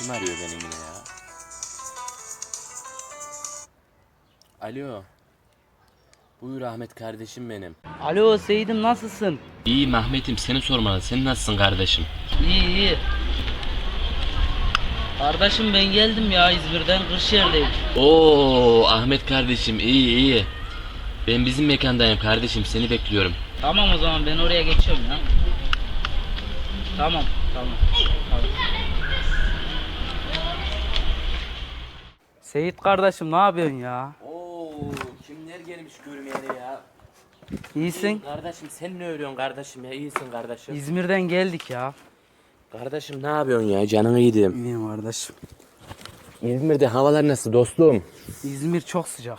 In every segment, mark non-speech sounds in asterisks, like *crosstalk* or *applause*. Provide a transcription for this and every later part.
Kim arıyor beni yine ya? Alo. Buyur Ahmet kardeşim benim. Alo Seyit'im nasılsın? İyi Ahmet'im seni sormalı. Sen nasılsın kardeşim? İyi iyi. Kardeşim ben geldim ya İzmir'den Kırşehir'deyim. Oo Ahmet kardeşim iyi iyi. Ben bizim mekandayım kardeşim seni bekliyorum. Tamam o zaman ben oraya geçiyorum ya. Tamam tamam. Seyit kardeşim ne yapıyorsun ya? Oo kimler gelmiş görmeyeli ya? İyisin. Kardeşim sen ne örüyorsun kardeşim ya? İyisin kardeşim. İzmir'den geldik ya. Kardeşim ne yapıyorsun ya? Canın iyiydim. İyiyim kardeşim. İzmir'de havalar nasıl dostum? İzmir çok sıcak.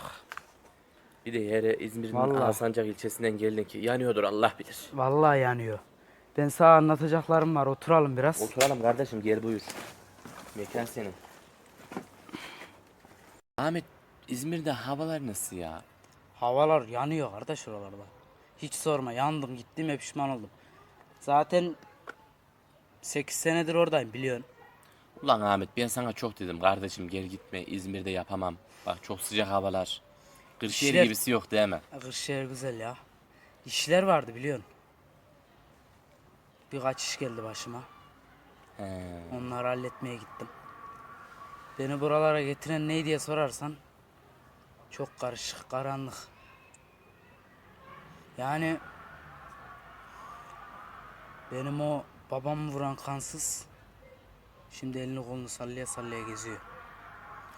Bir de yere İzmir'in Vallahi. Alsancak ilçesinden geldin ki yanıyordur Allah bilir. Vallahi yanıyor. Ben sana anlatacaklarım var oturalım biraz. Oturalım kardeşim gel buyur. Mekan senin. Ahmet İzmir'de havalar nasıl ya? Havalar yanıyor kardeş oralarda. Hiç sorma yandım gittim hep pişman oldum. Zaten 8 senedir oradayım biliyorsun. Ulan Ahmet ben sana çok dedim kardeşim gel gitme İzmir'de yapamam. Bak çok sıcak havalar. Kırşehir İşler- gibisi yok değil mi? Kırşehir güzel ya. İşler vardı biliyorsun. Birkaç iş geldi başıma. He. Onları halletmeye gittim. Beni buralara getiren ne diye sorarsan çok karışık, karanlık. Yani benim o babamı vuran kansız şimdi elini kolunu sallaya sallaya geziyor.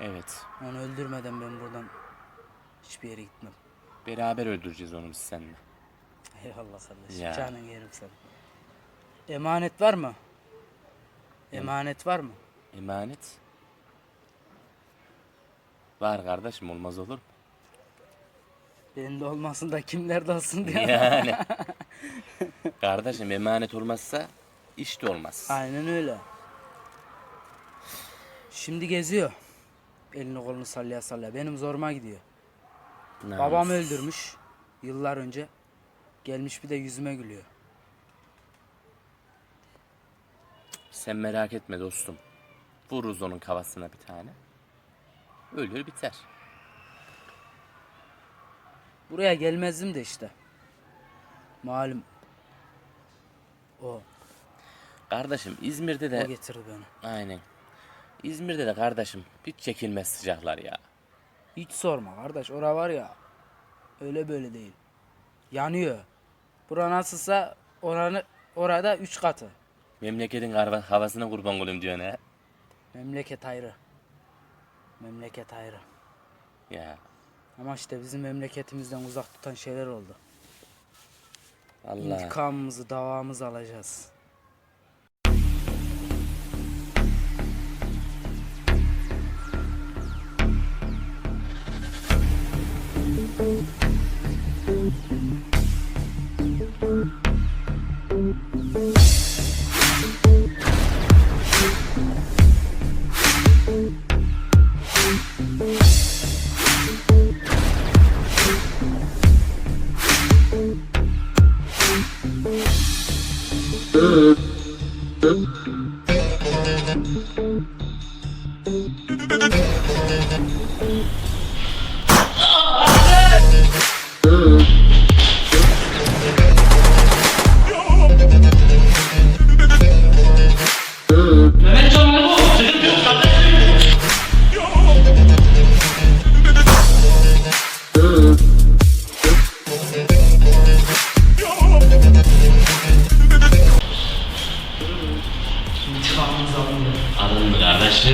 Evet. Onu öldürmeden ben buradan hiçbir yere gitmem. Beraber öldüreceğiz onu biz seninle. Eyvallah kardeşim. Ya. Canın yerim sen. Emanet var mı? Emanet var mı? Emanet. Var kardeşim olmaz olur mu? Benim de olmasın da kimlerde olsun diye. Yani. *laughs* kardeşim emanet olmazsa iş de olmaz. Aynen öyle. Şimdi geziyor. Elini kolunu sallaya sallaya. Benim zoruma gidiyor. Namus. Babam öldürmüş yıllar önce. Gelmiş bir de yüzüme gülüyor. Sen merak etme dostum. Vururuz onun kafasına bir tane. Ölür biter. Buraya gelmezdim de işte. Malum. O. Kardeşim İzmir'de O de getirdi beni. aynen. İzmir'de de kardeşim hiç çekilmez sıcaklar ya. Hiç sorma kardeş. Ora var ya. Öyle böyle değil. Yanıyor. Bura nasılsa oranı orada üç katı. Memleketin hava- havasına kurban olayım diyorsun ha. Memleket ayrı. Memleket ayrı. Ya. Ama işte bizim memleketimizden uzak tutan şeyler oldu. Allah. İntikamımızı, davamızı alacağız. Thank you.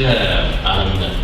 மிக